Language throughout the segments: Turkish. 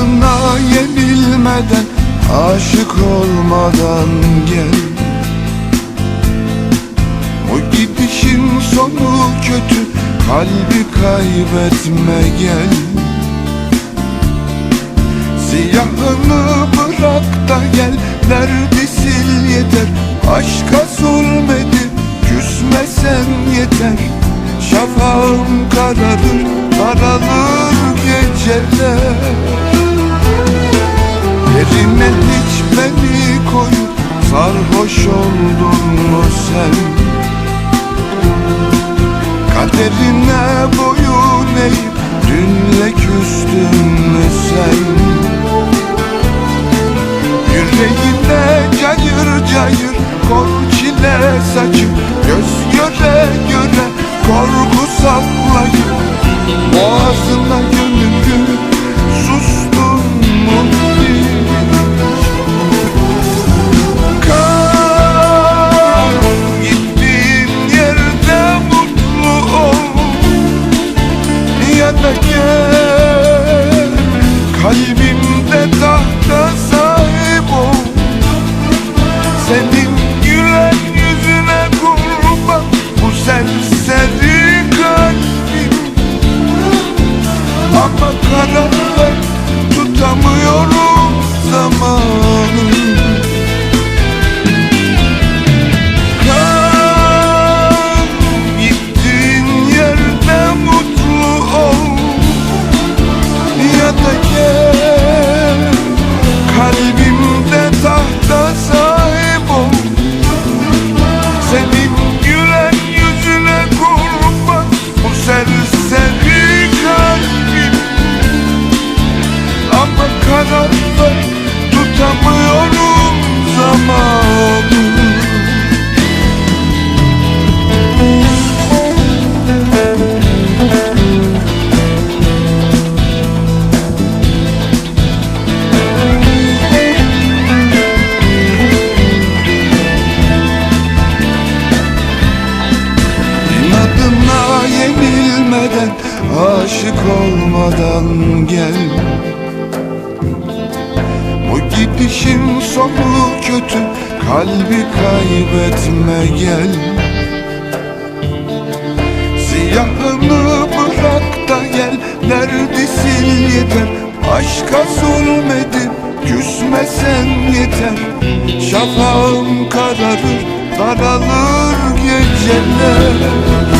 İnadına yenilmeden Aşık olmadan gel. O gidişin sonu kötü Kalbi kaybetme gel. Siyahını bırak da gel Derdi sil yeter? Aşka zulmedip Küsmesen yeter. Şafağım kararır Karalır geceler Sarhoş oldun mu sen? Kaderine boyun eğip Dünle küstün mü sen? Yüreğinde cayır cayır Kor çile saçıp Ver Tutamıyorum zamanı. İnadına yenilmeden Aşık olmadan gel gidişin sonu kötü Kalbi kaybetme gel. Siyahını bırak da gel Derdi sil yeter? Aşka zulmedip Küsmesen yeter. Şafağım kararır Daralır geceler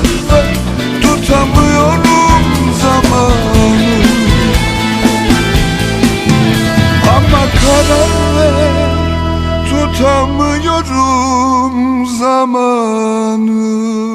ver Tutamıyorum zamanı. Ama karar Tutamıyorum zamanı